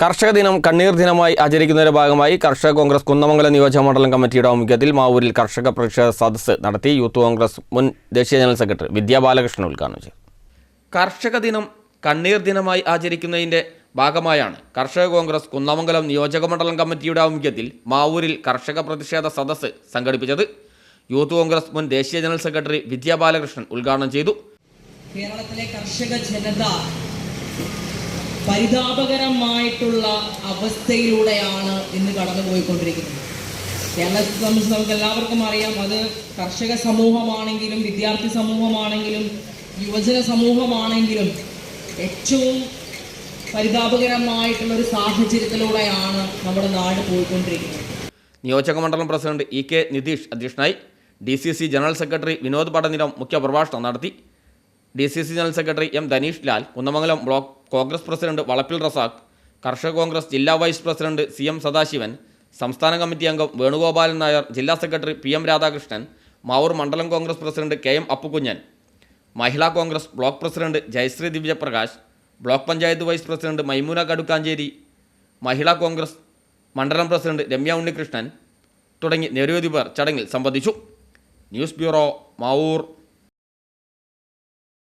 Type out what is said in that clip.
കർഷക ദിനം കണ്ണീർ ദിനമായി ആചരിക്കുന്നതിന്റെ ഭാഗമായി കർഷക കോൺഗ്രസ് കുന്നമംഗലം നിയോജക മണ്ഡലം കമ്മിറ്റിയുടെ ആഭിമുഖ്യത്തിൽ മാവൂരിൽ കർഷക പ്രതിഷേധ സദസ്സ് നടത്തി. യൂത്ത് കോൺഗ്രസ് മുൻ ദേശീയ ജനറൽ സെക്രട്ടറി വിദ്യാ ബാലകൃഷ്ണൻ ഉദ്ഘാടനം ചെയ്തു. കർഷക ദിനം കണ്ണീർ ദിനമായി ആചരിക്കുന്നതിന്റെ ഭാഗമായാണ് കർഷക കോൺഗ്രസ് കുന്നമംഗലം നിയോജക മണ്ഡലം കമ്മിറ്റിയുടെ ആഭിമുഖ്യത്തിൽ മാവൂരിൽ കർഷക പ്രതിഷേധ സദസ്സ് സംഘടിപ്പിച്ചത്. യൂത്ത് കോൺഗ്രസ് മുൻ ദേശീയ ജനറൽ സെക്രട്ടറി വിദ്യാ ബാലകൃഷ്ണൻ ഉദ്ഘാടനം ചെയ്തു. കേരളത്തിലെ കർഷക ജനത പരിതാപകരമായിട്ടുള്ള അവസ്ഥയിലൂടെയാണ് ഇന്ന് കടന്നുപോയിക്കൊണ്ടിരിക്കുന്നത്. കേരളത്തെ സംബന്ധിച്ച് നമുക്ക് എല്ലാവർക്കും അറിയാം അത് കർഷക സമൂഹമാണെങ്കിലും വിദ്യാർത്ഥി സമൂഹമാണെങ്കിലും യുവജന സമൂഹമാണെങ്കിലും ഏറ്റവും പരിതാപകരമായിട്ടുള്ള ഒരു സാഹചര്യത്തിലൂടെയാണ് നമ്മുടെ നാട് പോയിക്കൊണ്ടിരിക്കുന്നത്. നിയോജക മണ്ഡലം പ്രസിഡന്റ് ഇ കെ നിതീഷ് അധ്യക്ഷനായി D C C general secretary Vinod Padanilam മുഖ്യപ്രഭാഷണം നടത്തി. D C C general secretary M Dhaneesh Lal Kunnamangalam block Congress president Valappil Razak Karshaka Congress ജില്ലാ vice president C M Sadasivan സംസ്ഥാന committee അംഗം വേണുഗോപാലൻ നായർ ജില്ലാ secretary P M Radhakrishnan Mavoor മണ്ഡലം Congress president K M Appukunjan Mahila Congress block president Jayasree Divyaprakash block panchayat vice president Maimoona Kadukkanchery Mahila Congress മണ്ഡലം president Ramya Unnikrishnan തുടങ്ങി നിരവധി പേർ ചടങ്ങിൽ സംബന്ധിച്ചു. News bureau Mavoor.